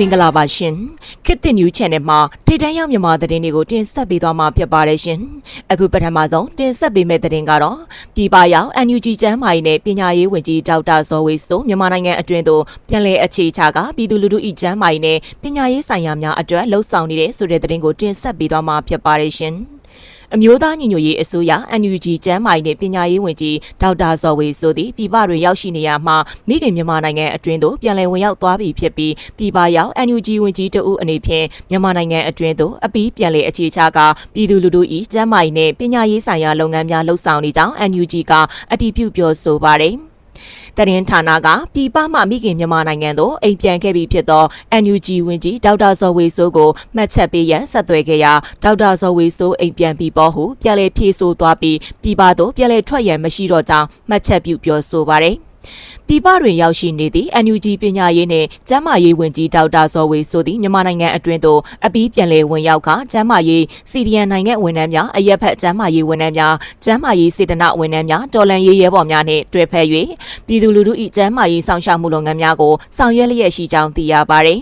မင်္ဂလာပါရှင်ခေတ်သစ် new channel မှာထိတန်းရောက်မြန်မာသတင်းတွေကိုတင်ဆက်ပေးသွားမှာဖြစ်ပါတယ်ရှင်အခုပထမဆုံးတင်ဆက်ပေးမယ့်သတင်းကတော့ပြည်ပရောက် NUG ကျန်းမာရေးနဲ့ပညာရေးဝန်ကြီးဒေါက်တာဇော်ဝေဆိုမြန်မာနိုင်ငံအတွင်းသို့ပြန်လည်အခြေချကပြည်သူလူထု၏ကျန်းမာရေးနဲ့ပညာရေးဆိုင်ရာများအတွက်လှုံ့ဆော်နေတဲ့ဆိုတဲ့သတင်းကိုတင်ဆက်ပေးသွားမှာဖြစ်ပါတယ်ရှင် အမျိုးသားညီညွတ်ရေးအစိုးရ NUG ကျန်းမာရေးနဲ့ပညာရေးဝန်ကြီးဒေါက်တာဇော်ဝေဆိုသည်ပြည်ပတွင်ရောက်ရှိနေရမှမိခင်မြန်မာနိုင်ငံအတွင်းသို့ပြန်လည်ဝင်ရောက်သွားပြီဖြစ်ပြီးပြည်ပရောက် NUG ဝန်ကြီးတဦးအနေဖြင့်မြန်မာနိုင်ငံအတွင်းသို့အပီးပြန်လည်အခြေချကပြည်သူလူထု၏ကျန်းမာရေးနဲ့ပညာရေးဆိုင်ရာလုပ်ငန်းများလှုပ်ဆောင်နေကြောင်း NUG ကအတည်ပြုပြောဆိုပါတယ်။ တရင်ဌာနကပြည်ပမှမိခင်မြန်မာနိုင်ငံသို့အိမ်ပြန်ခဲ့ပြီးဖြစ်သော NUG ဝန်ကြီးဒေါက်တာဇော်ဝေဆိုးကိုမှတ်ချက်ပေးရန်ဆက်သွယ်ခဲ့ရာဒေါက်တာဇော်ဝေဆိုးအိမ်ပြန်ပြီးပေါ်ဟုပြန်လည်ဖြေဆိုသွားပြီးပြည်ပသို့ပြန်လည်ထွက်ရန်မရှိတော့ကြောင်းမှတ်ချက်ပြုပြောဆိုပါတယ်။ ပြည်ပတွင်ရောက်ရှိနေသည့် NUG ပညာရေးနှင့်ကျန်းမာရေးဝန်ကြီးဒေါက်တာဇော်ဝေဆိုသည့်မြန်မာနိုင်ငံအတွင်းသို့အပီးပြန်လည်ဝင်ရောက်ကကျန်းမာရေးစီဒီအန်နိုင်ငံဝန်ထမ်းများအရက်ဖက်ကျန်းမာရေးဝန်ထမ်းများကျန်းမာရေးစေတနာဝန်ထမ်းများတော်လန်ရေးရဲဘော်များနှင့်တွေ့ဖက်၍ပြည်သူလူထု၏ကျန်းမာရေးဆောင်ရှောက်မှုလုပ်ငန်းများကိုဆောင်ရွက်လျက်ရှိကြောင်းသိရပါသည်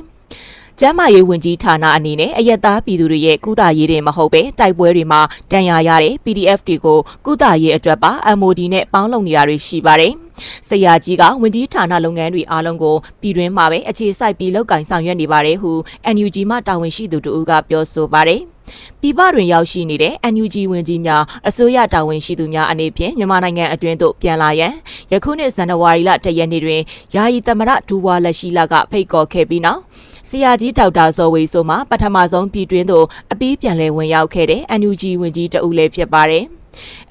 ကျမ်းမာရေးဝန်ကြီးဌာနအနေနဲ့အယက်သားပြည်သူတွေရဲ့ကုသရေးတွေမဟုတ်ပဲတိုက်ပွဲတွေမှာတန်ရာရတဲ့ PDF တွေကိုကုသရေးအတွက်ပါ MOD နဲ့ပေါင်းလုပ်နေတာတွေရှိပါတယ်။ဆရာကြီးကဝန်ကြီးဌာနလုပ်ငန်းတွေအားလုံးကိုပြည်တွင်းမှာပဲအခြေစိုက်ပြီးလုပ်ကင်ဆောင်ရွက်နေပါတယ်ဟု NUG မှတာဝန်ရှိသူတို့ကပြောဆိုပါတယ်။ ပြည်ပတွင်ရောက်ရှိနေတဲ့ NUG ဝင်ကြီးများအစိုးရတာဝန်ရှိသူများအနေဖြင့်မြန်မာနိုင်ငံအတွင်းသို့ပြန်လာရန်ယခုနှစ်ဇန်နဝါရီလ၁ရက်နေ့တွင်ယာယီသမရဒူဝါလက်ရှိလကဖိတ်ခေါ်ခဲ့ပြီးနောက်ဆရာကြီးဒေါက်တာဇော်ဝေဆိုမှပထမဆုံးပြည်တွင်းသို့အပီးပြန်လည်ဝင်ရောက်ခဲ့တဲ့ NUG ဝင်ကြီးတဦးလည်းဖြစ်ပါတယ်။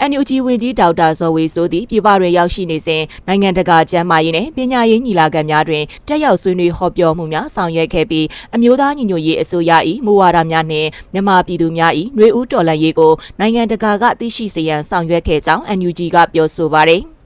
NUG ဝင်ကြီးဒေါက်တာဇော်ဝေဆိုသည်ပြည်ပတွင်ရောက်ရှိနေစဉ်နိုင်ငံတကာကျန်းမာရေးနဲ့ပညာရေးညီလာခံများတွင်တက်ရောက်ဆွေးနွေးဟောပြောမှုများဆောင်ရွက်ခဲ့ပြီးအမျိုးသားညီညွတ်ရေးအစိုးရ၏မူဝါဒများနှင့်မြန်မာပြည်သူများ၏နှွေဦးတော်လှန်ရေးကိုနိုင်ငံတကာကသိရှိစေရန်ဆောင်ရွက်ခဲ့ကြောင်း NUG ကပြောဆိုပါသည်။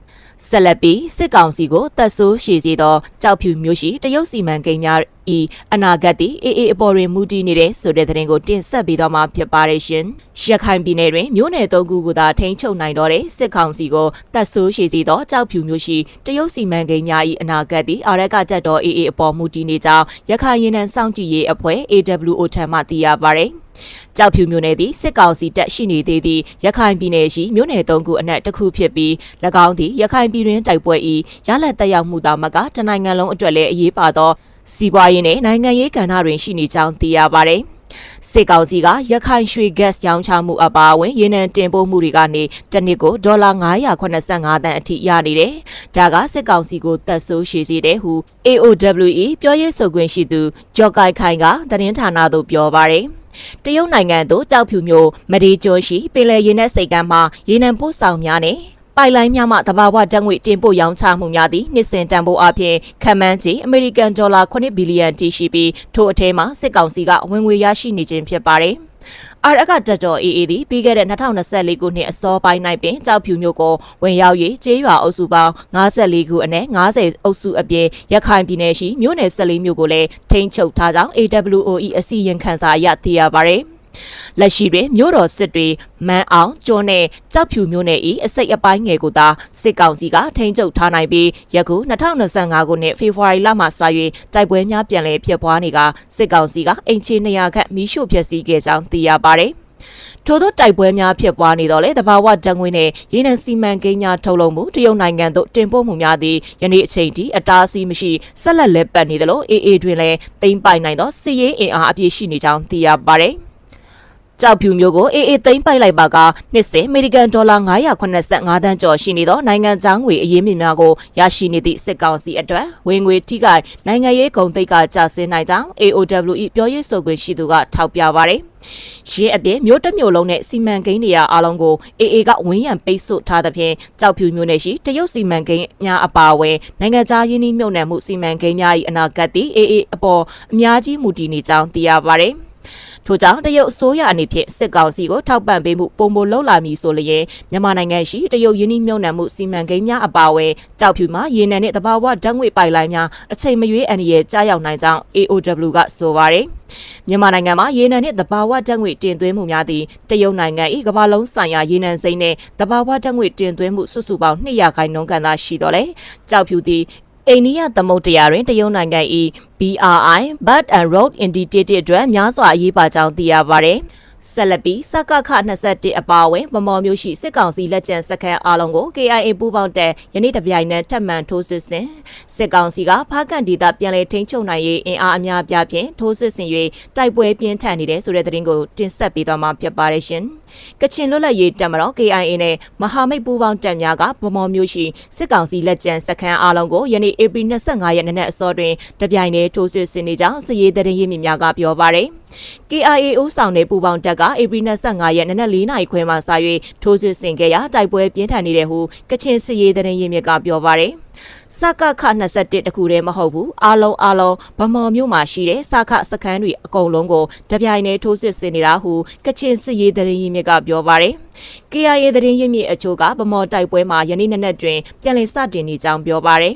ဆက်လက်ပြီးစစ်ကောင်စီကိုတပ်ဆိုးရှည်စေသောကြောက်ဖြူမျိုးရှိတရုတ်စီမံကိန်းများဤအနာဂတ်သည်အေးအေးအပေါ်တွင်မူတည်နေတဲ့ဆိုတဲ့သတင်းကိုတင်ဆက်ပေးတော့မှာဖြစ်ပါတယ်ရှင်။ရခိုင်ပြည်နယ်တွင်မြို့နယ်သုံးခုကိုသာထိန်းချုပ်နိုင်တော့တဲ့စစ်ကောင်စီကိုတပ်ဆိုးရှည်စေသောကြောက်ဖြူမျိုးရှိတရုတ်စီမံကိန်းများဤအနာဂတ်သည်အာရက်ကတက်တော်အေးအေးအပေါ်မူတည်နေကြောင်းရခိုင်ရင်းနှံစောင့်ကြည့်ရေးအဖွဲ့ AWO ထံမှသိရပါတယ်။ကြောက်ဖြူမြို့နယ်သည်စစ်ကောင်စီတပ်ရှိနေသေးသည့်ရခိုင်ပြည်နယ်ရှိမြို့နယ်၃ခုအနက်တစ်ခုဖြစ်ပြီး၎င်းသည်ရခိုင်ပြည်တွင်တိုက်ပွဲ၏ရလက်တက်ရောက်မှုသာမကတနိုင်ငံလုံးအတွက်လည်းအရေးပါသောစီးပွားရေးနဲ့နိုင်ငံရေးကဏ္ဍတွင်ရှိနေကြောင်းသိရပါသည်စစ်ကောင်စီကရခိုင်ရွှေ gas ရောင်းချမှုအပါအဝင်ရေနံတင်ပို့မှုတွေကနေတစ်နှစ်ကိုဒေါ်လာ985တန်အထိရနေတယ်။ဒါကစစ်ကောင်စီကိုတက်ဆိုးရှည်စေတဲ့ဟု AOWE ပြောရေးဆိုခွင့်ရှိသူဂျော်ကိုင်ခိုင်ကသတင်းဌာနသို့ပြောပါရယ် တရုတ်နိုင်ငံသို့ကြောက်ဖြူမျိုးမဒီကျော်ရှိပင်လယ်ရေနက်စိတ်ကမ်းမှာရေနံပို့ဆောင်များနဲ့ ပိုင်လိုင်းများမှတဘာဝဓာတ်ငွေတင်ပို့ရောင်းချမှုများသည့်နှစ်စဉ်တန်ဖိုးအပြင်ခံမှန်းချေအမေရိကန်ဒေါ်လာ9ဘီလီယံတရှိပြီးထို့အထဲမှာစစ်ကောင်စီကဝင်ငွေရရှိနေခြင်းဖြစ်ပါတယ်။အာရကတက်တော် AA သည်ပြီးခဲ့တဲ့2024ခုနှစ်အစောပိုင်း၌ပင်ကြောက်ဖြူမျိုးကိုဝင်ရောက်၍ကျေးရွာအုပ်စုပေါင်း54ခုအနက်90အုပ်စုအပြင်ရခိုင်ပြည်နယ်ရှိမြို့နယ်14မြို့ကိုလည်းထိန်းချုပ်ထားကြောင်း AWOE အစီရင်ခံစာအရသိရပါဗျ။ လက်ရှိတွင်မြို့တော်စစ်တွေမန်းအောင်ကျွန်းနဲ့ကြောက်ဖြူမြို့နယ်၏အစိတ်အပိုင်းငယ်ကိုသာစစ်ကောင်စီကထိန်းချုပ်ထားနိုင်ပြီးယခု2025ခုနှစ်ဖေဖော်ဝါရီလမှစ၍တိုက်ပွဲများပြန်လည်ဖြစ်ပွားနေကစစ်ကောင်စီကအင်ချီ200ခန့်မီးရှို့ဖျက်ဆီးခဲ့ကြောင်းသိရပါတယ်ထို့သောတိုက်ပွဲများဖြစ်ပွားနေတော့လေတဘာဝတံငွေနဲ့ရေနံစီမံကိန်းများထုတ်လုပ်မှုတရုတ်နိုင်ငံသို့တင်ပို့မှုများသည်ယနေ့အချိန်ထိအတားအဆီးမရှိဆက်လက်လက်ပတ်နေသလိုအေးအေးတွင်လည်းတိမ့်ပိုင်နိုင်သောစီးရေးအင်အားအပြည့်ရှိနေကြောင်းသိရပါတယ်။ ကြောက်ဖြူမျိုးကိုအေးအေးသိမ်းပိုက်လိုက်ပါကနှစ်စဉ်အမေရိကန်ဒေါ်လာ985တန်းကျော်ရှိနေသောနိုင်ငံခြားငွေအရေးမြစ်များကိုရရှိနေသည့်စစ်ကောင်စီအတွက်ဝင်ငွေထိခိုက်နိုင်ငံရေးဂုဏ်သိက္ခာကျဆင်းနိုင်ကြောင်း AOWE ပြောရေးဆိုခွင့်ရှိသူကထောက်ပြပါရယ်ရင်းအပြင်မြို့တစ်မြို့လုံးနဲ့စီမံကိန်းတွေအားလုံးကိုအေအေကဝင်းရံပိတ်ဆို့ထားသဖြင့်ကြောက်ဖြူမြို့နယ်ရှိတရုတ်စီမံကိန်းများအပါအဝင်နိုင်ငံခြားရင်းနှီးမြှုပ်နှံမှုစီမံကိန်းများ၏အနာဂတ်သည်အေအေအပေါ်အများကြီးမူတည်နေကြောင်းသိရပါရယ် ထို့ကြောင့်တရုတ်အစိုးရအနေဖြင့်စစ်ကောင်စီကိုထောက်ပံ့ပေးမှုပုံမလှုပ်လာမည်ဆိုလျင်မြန်မာနိုင်ငံရှိတရုတ်ယင်းနှိမ့်မြုံနှံမှုစီမံကိန်းများအပါအဝင်ကြောက်ဖြူမှာရေနံနှင့်တဘာဝဓာတ်ငွေပိုက်လိုင်းများအချိန်မရွေးအန္တရာယ်ကြားရောက်နိုင်ကြောင်း AOW ကဆိုပါတယ်မြန်မာနိုင်ငံမှာရေနံနှင့်တဘာဝဓာတ်ငွေတင်သွင်းမှုများသည့်တရုတ်နိုင်ငံ၏ကမ္ဘာလုံးဆိုင်ရာရေနံစိမ်းနှင့်တဘာဝဓာတ်ငွေတင်သွင်းမှုစုစုပေါင်း200ခိုင်နှုန်းကန်သာရှိတော့လေကြောက်ဖြူသည် အိန္ဒိယသမုဒ္ဒရာတွင်တရုတ်နိုင်ငံ၏ BRI Belt and Road Initiative အတွက်များစွာအရေးပါကြောင်းသိရပါတယ်။ ဆက်လက်ပြီးစကခ21အပါအဝင်ဗမော်မျိုးရှိစစ်ကောင်စီလက်ကျန်စခန်းအားလုံးကို KIA ပူးပေါင်းတဲ့ယနေ့တပြိုင်နက်ထပ်မံထိုးစစ်ဆင်စစ်ကောင်စီကဖားကန်ဒေသပြန်လည်ထိန်းချုပ်နိုင်ရေးအင်အားအများအပြားဖြင့်ထိုးစစ်ဆင်၍တိုက်ပွဲပြင်းထန်နေတဲ့ဆိုတဲ့သတင်းကိုတင်ဆက်ပေးသွားမှာဖြစ်ပါတယ်ရှင်။ကချင်လွတ်လပ်ရေးတပ်မတော် KIA နဲ့မဟာမိတ်ပူးပေါင်းတပ်များကဗမော်မျိုးရှိစစ်ကောင်စီလက်ကျန်စခန်းအားလုံးကိုယနေ့ဧပြီ25ရက်နေ့အစောတွင်တပြိုင်တည်းထိုးစစ်ဆင်နေကြောင်းစစ်ရေးသတင်းရင်းမြစ်များကပြောပါတယ်။ KIA ဦးဆောင်တဲ့ပူပေါင်းတပ်ကဧပြီ25ရက်နနက်4နာရီခွဲမှစ၍ထိုးစစ်ဆင်ခဲ့ရာတိုက်ပွဲပြင်းထန်နေတဲ့ဟုကချင်စစ်ရေးသတင်းရင်းမြစ်ကပြောပါရယ်စကခ21တခုတည်းမဟုတ်ဘူးအားလုံးအားလုံးဗမော်မြို့မှာရှိတဲ့စခစခန်းတွေအကုန်လုံးကိုတပြိုင်တည်းထိုးစစ်ဆင်နေတာဟုကချင်စစ်ရေးသတင်းရင်းမြစ်ကပြောပါရယ် KIA သတင်းရင်းမြစ်အချို့ကဗမော်တိုက်ပွဲမှာယနေ့နေ့တွင်ပြန်လည်စတင်နေကြောင်းပြောပါရယ်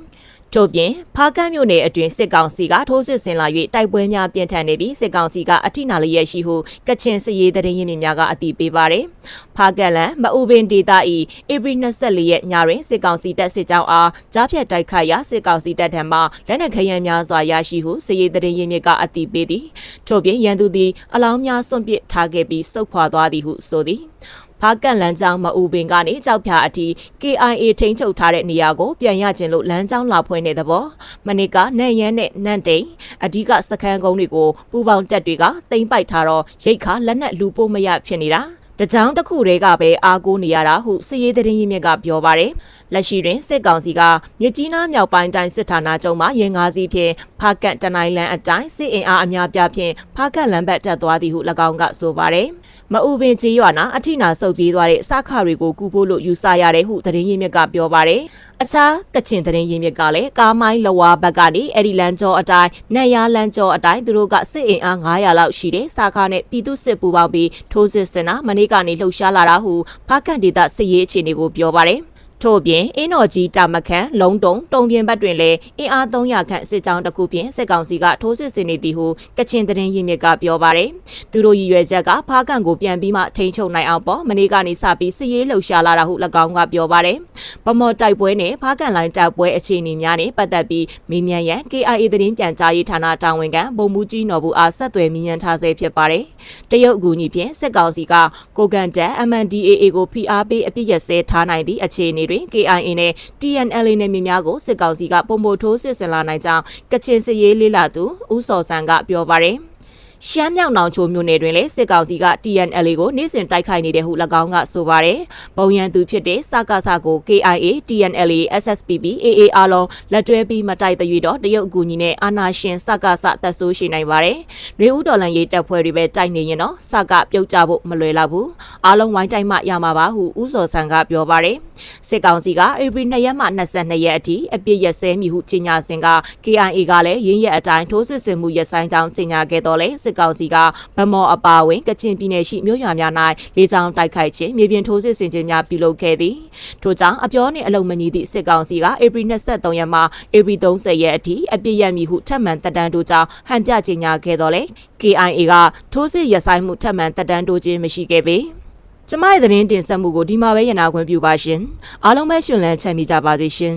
ထို့ပြင်ဖားကန့်မြို့နယ်အတွင်းစစ်ကောင်စီကထိုးစစ်ဆင်လာ၍တိုက်ပွဲများပြင်းထန်နေပြီးစစ်ကောင်စီကအထိနာလျက်ရှိဟုကချင်စစ်ရေးတရင်ရင်းမြစ်များကအတည်ပြုပါတယ်။ဖားကန့်လန်မအူပင်ဒေသ၏ဧပြီ24ရက်ညတွင်စစ်ကောင်စီတပ်စစ်ကြောင်းအားကြားဖြတ်တိုက်ခိုက်ရာစစ်ကောင်စီတပ်ထံမှလက်နက်ခဲယမ်းများစွာရရှိဟုစစ်ရေးတရင်ရင်းမြစ်ကအတည်ပြုသည်။ထို့ပြင်ရန်သူသည်အလောင်းများစွန့်ပစ်ထားခဲ့ပြီးစုပ်ခွာသွားသည်ဟုဆိုသည်။ ဖားကန့်လမ်းကြောင်းမအူပင်ကနေကြောက်ဖြာအထိ KIA ထိန်းချုပ်ထားတဲ့နေရာကိုပြန်ရခြင်းလို့လမ်းကြောင်းလာဖွင့်တဲ့သဘောမနစ်ကနန့်ရမ်းနဲ့နန့်တိန်အဓိကစခန်းကုန်းတွေကိုပူပေါင်းတက်တွေကတိမ့်ပိုက်ထားတော့ရိတ်ခါလက်နက်လူပို့မရဖြစ်နေတာ တကြောင်တစ်ခုတည်းကပဲအားကိုးနေရတာဟုစစ်ရေးသတင်းရင်းမြစ်ကပြောပါတယ်။လက်ရှိတွင်စစ်ကောင်စီကမြကြီးနားမြောက်ပိုင်းတိုင်းစစ်ဌာနချုပ်မှရင်ငါးစီးဖြင့်ဖားကန့်တနိုင်းလန်အတိုင်းစစ်အင်အားအများပြားဖြင့်ဖားကန့်လမ်းဘက်တက်သွားသည်ဟု၎င်းကဆိုပါတယ်။မအူပင်ကြီးရွာနာအထိနာဆုပ်ပြေးသွားတဲ့စခတွေကိုကူဖို့လို့ယူဆရတယ်ဟုသတင်းရင်းမြစ်ကပြောပါတယ်။အခြားကချင်သတင်းရင်းမြစ်ကလည်းကားမိုင်းလဝါဘက်ကနေအဲ့ဒီလန်ကျော်အတိုင်းနတ်ရလန်ကျော်အတိုင်းသူတို့ကစစ်အင်အား900လောက်ရှိတဲ့စခနဲ့ပြည်သူစစ်ပူပေါင်းပြီးထိုးစစ်ဆင်တာမနေ့ကနေလှုပ်ရှားလာတာဟုဖားကန်ဒေသစစ်ရေးအခြေအနေကိုပြောပါတယ်။ ထို့ပြင်အင်းတော်ကြီးတာမခန့်လုံတုံတုံပြင်းဘက်တွင်လည်းအင်အား300ခန့်စစ်ကြောင်းတစ်ခုဖြင့်စစ်ကောင်စီကထိုးစစ်ဆင်နေသည်ဟုကချင်သတင်းရင်းမြစ်ကပြောပါတယ်။သူတို့ရည်ရွယ်ချက်ကဖားကန်ကိုပြန်ပြီးမှထိန်းချုပ်နိုင်အောင်ပေါ့မနေ့ကနေစပြီးစစ်ရေးလှုပ်ရှားလာတာဟု၎င်းကပြောပါတယ်။ဗမော်တိုက်ပွဲနဲ့ဖားကန်လိုင်းတိုက်ပွဲအခြေအနေများနဲ့ပတ်သက်ပြီးမေးမြန်းရန် KIA သတင်းပြန်ကြားရေးဌာနတာဝန်ခံဗိုလ်မှူးကြီးနော်ဘူးအားဆက်သွယ်မြင်းထထားဆဲဖြစ်ပါတယ်။တရုတ်အကူအညီဖြင့်စစ်ကောင်စီကကိုကန်တက် MNDAA ကိုဖိအားပေးအပြစ်ရစဲထားနိုင်သည့်အခြေအနေတွင် KIA နဲ့ TNLA နယ်မြေများကိုစစ်ကောင်စီကပုံမိုထိုးစစ်ဆင်လာနိုင်ကြောင်းကချင်စစ်ရေးလေးလာသူဦးစော်ဆန်းကပြောပါတယ်။ ရှမ်းမြောက်နောင်ချိုမြို့နယ်တွင်လည်းစစ်ကောင်စီက TNLA ကိုနေ့စဉ်တိုက်ခိုက်နေတဲ့ဟု၎င်းကဆိုပါတယ်။ပုံရန်သူဖြစ်တဲ့စကားစကို KIA, TNLA, SSPB, AA အားလုံးလက်တွဲပြီးမတိုက်သွေတော့တရုတ်အကူအညီနဲ့အာနာရှင်စကားစသက်ဆိုးရှိနိုင်ပါတယ်။ရေဦးတော်လန်ရေးတပ်ဖွဲ့တွေပဲတိုက်နေရင်တော့စကပြုတ်ကြဖို့မလွယ်တော့ဘူး။အားလုံးဝိုင်းတိုက်မှရမှာပါဟုဦးစော်ဆန်းကပြောပါတယ်။စစ်ကောင်စီကဧပြီ2ရက်မှ22ရက်အထိအပြစ်ရက်စဲမိဟုကြေညာစဉ်က KIA ကလည်းရင်းရက်အတိုင်းထိုးစစ်ဆင်မှုရက်ဆိုင်ကြောင်းကြေညာခဲ့တော့လေစစ်ကောင်စီကဗမော်အပါဝင်ကချင်ပြည်နယ်ရှိမြို့ရွာများ၌လေကြောင်းတိုက်ခိုက်ခြင်းမြေပြင်ထိုးစစ်ဆင်ခြင်းများပြုလုပ်ခဲ့သည်ထို့ကြောင့်အပြောနှင့်အလုံမညီသည့်စစ်ကောင်စီကဧပြီ23ရက်မှဧပြီ30ရက်အထိအပြစ်ရမည်ဟုထပ်မံတက်တန်းတို့ကြောင့်ဟန်ပြကြေညာခဲ့တော်လေ KIA ကထိုးစစ်ရဆိုင်မှုထပ်မံတက်တန်းတို့ခြင်းမရှိခဲ့ပေကျမရဲ့သတင်းတင်ဆက်မှုကိုဒီမှာပဲရနာခွင့်ပြုပါရှင်အားလုံးပဲရှင်လန်းချမ်းမြေကြပါစေရှင်